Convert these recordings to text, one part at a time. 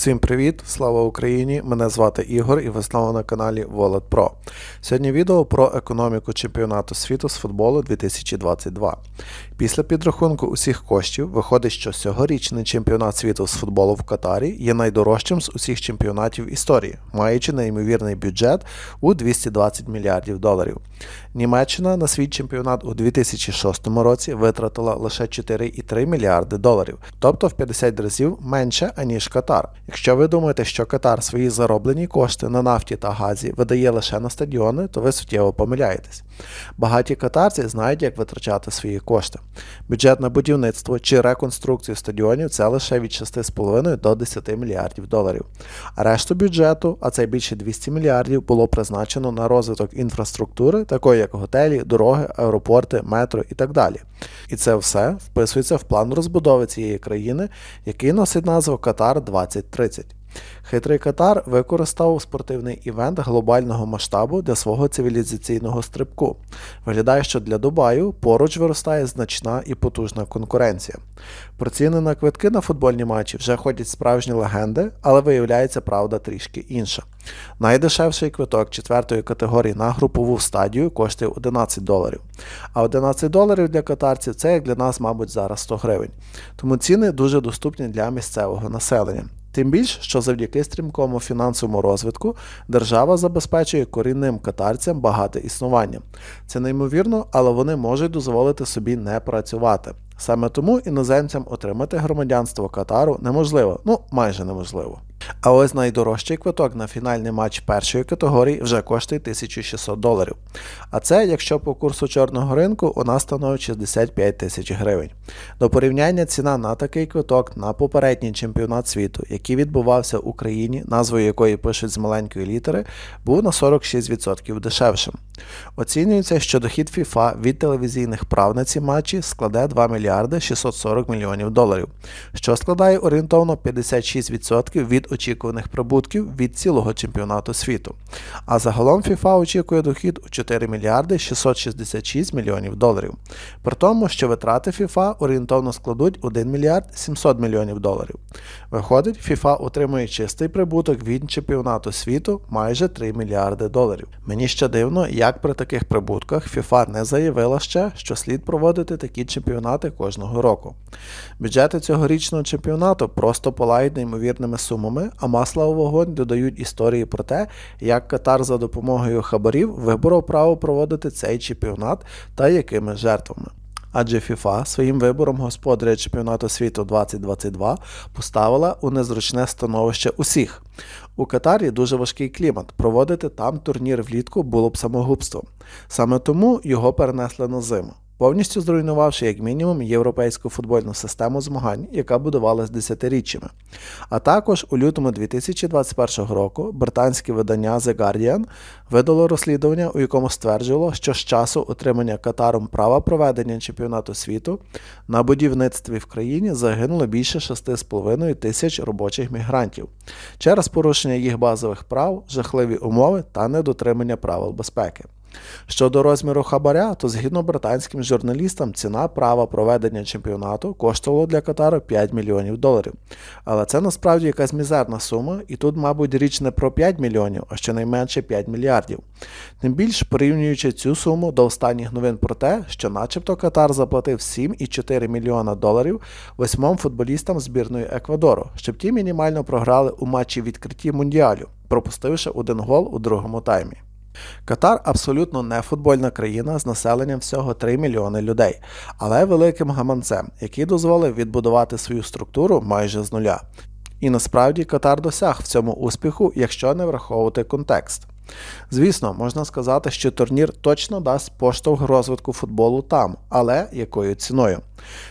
Всім привіт! Слава Україні! Мене звати Ігор і ви знову на каналі Wallet Pro. Сьогодні відео про економіку чемпіонату світу з футболу 2022. Після підрахунку усіх коштів виходить, що цьогорічний чемпіонат світу з футболу в Катарі є найдорожчим з усіх чемпіонатів історії, маючи неймовірний бюджет у 220 мільярдів доларів. Німеччина на свій чемпіонат у 2006 році витратила лише 4,3 мільярди доларів, тобто в 50 разів менше аніж Катар. Якщо ви думаєте, що Катар свої зароблені кошти на нафті та газі видає лише на стадіони, то ви суттєво помиляєтесь. Багаті катарці знають, як витрачати свої кошти. Бюджет на будівництво чи реконструкцію стадіонів це лише від 6,5 до 10 мільярдів доларів. А решту бюджету, а це більше 200 мільярдів, було призначено на розвиток інфраструктури, такої як готелі, дороги, аеропорти, метро і так далі. І це все вписується в план розбудови цієї країни, який носить назву Катар 2030. Хитрий Катар використав спортивний івент глобального масштабу для свого цивілізаційного стрибку. Виглядає, що для Дубаю поруч виростає значна і потужна конкуренція. Про ціни на квитки на футбольні матчі вже ходять справжні легенди, але виявляється правда трішки інша. Найдешевший квиток четвертої категорії на групову стадію коштує 11 доларів. А 11 доларів для катарців це як для нас, мабуть, зараз 100 гривень. Тому ціни дуже доступні для місцевого населення. Тим більш, що завдяки стрімкому фінансовому розвитку держава забезпечує корінним катарцям багате існування. Це неймовірно, але вони можуть дозволити собі не працювати. Саме тому іноземцям отримати громадянство Катару неможливо, ну майже неможливо. А ось найдорожчий квиток на фінальний матч першої категорії вже коштує 1600 доларів. А це, якщо по курсу чорного ринку, у нас становить 65 тисяч гривень. До порівняння ціна на такий квиток на попередній чемпіонат світу, який відбувався в Україні, назвою якої пишуть з маленької літери, був на 46% дешевшим. Оцінюється, що дохід FIFA від телевізійних прав на ці матчі складе 2 мільярди 640 мільйонів доларів, що складає орієнтовно 56% від очікуваних прибутків від цілого чемпіонату світу. А загалом FIFA очікує дохід у 4 мільярди 666 мільйонів доларів. При тому, що витрати FIFA орієнтовно складуть 1 мільярд 700 мільйонів доларів. Виходить, FIFA отримує чистий прибуток від чемпіонату світу майже 3 мільярди доларів. Мені ще дивно, як при таких прибутках FIFA не заявила ще, що слід проводити такі чемпіонати кожного року. Бюджети цьогорічного чемпіонату просто палають неймовірними сумами, а масла у вогонь додають історії про те, як Катар за допомогою хабарів виборов право проводити цей чемпіонат та якими жертвами. Адже FIFA своїм вибором господаря чемпіонату світу 2022 поставила у незручне становище усіх. У Катарі дуже важкий клімат. Проводити там турнір влітку було б самогубством. Саме тому його перенесли на зиму, повністю зруйнувавши як мінімум європейську футбольну систему змагань, яка будувалась десятиріччями. А також у лютому 2021 року британське видання The Guardian видало розслідування, у якому стверджувало, що з часу отримання Катаром права проведення чемпіонату світу на будівництві в країні загинуло більше 6,5 тисяч робочих мігрантів через порушення їх базових прав, жахливі умови та недотримання правил безпеки. Щодо розміру хабаря, то згідно британським журналістам, ціна права проведення чемпіонату коштувала для Катару 5 мільйонів доларів. Але це насправді якась мізерна сума, і тут, мабуть, річ не про 5 мільйонів, а щонайменше 5 мільярдів. Тим більш порівнюючи цю суму до останніх новин про те, що начебто Катар заплатив 7,4 мільйона доларів восьмом футболістам збірної Еквадору, щоб ті мінімально програли у матчі відкритті мундіалю, пропустивши один гол у другому таймі. Катар абсолютно не футбольна країна з населенням всього 3 мільйони людей, але великим гаманцем, який дозволив відбудувати свою структуру майже з нуля. І насправді Катар досяг в цьому успіху, якщо не враховувати контекст. Звісно, можна сказати, що турнір точно дасть поштовх розвитку футболу там, але якою ціною.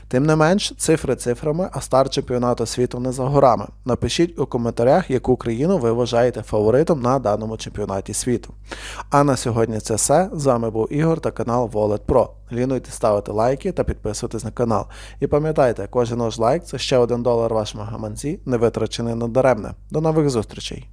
Тим не менш, цифри цифрами, а старт чемпіонату світу не за горами. Напишіть у коментарях, яку країну ви вважаєте фаворитом на даному чемпіонаті світу. А на сьогодні це все. З вами був Ігор та канал Wallet Pro. Лінуйте ставити лайки та підписуйтесь на канал. І пам'ятайте, кожен ваш лайк це ще один долар вашому гаманці, не витрачений надаремне. До нових зустрічей!